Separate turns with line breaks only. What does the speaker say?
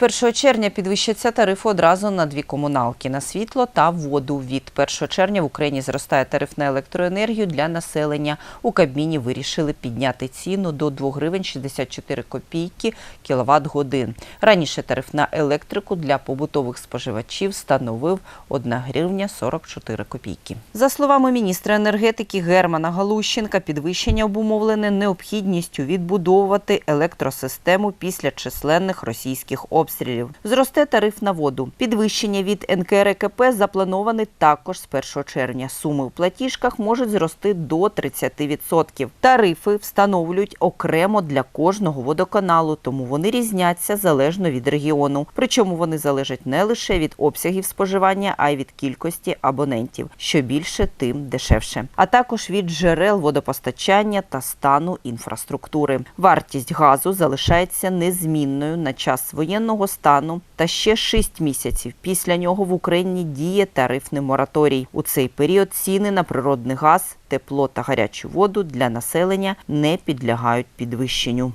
З 1 червня підвищаться тарифи одразу на дві комуналки на світло та воду. Від 1 червня в Україні зростає тариф на електроенергію для населення. У Кабміні вирішили підняти ціну до 2 гривень 64 копійки кіловат годин. Раніше тариф на електрику для побутових споживачів становив 1 гривня 44 копійки. За словами міністра енергетики Германа Галущенка, підвищення обумовлене необхідністю відбудовувати електросистему після численних російських обстрілів. Зросте тариф на воду. Підвищення від НКРКП заплановане також з 1 червня. Суми в платіжках можуть зрости до 30%. Тарифи встановлюють окремо для кожного водоканалу, тому вони різняться залежно від регіону. Причому вони залежать не лише від обсягів споживання, а й від кількості абонентів. Що більше, тим дешевше. А також від джерел водопостачання та стану інфраструктури. Вартість газу залишається незмінною на час воєнного стану та ще 6 місяців. Після нього в Україні діє тарифний мораторій. У цей період ціни на природний газ, тепло та гарячу воду для населення не підлягають підвищенню.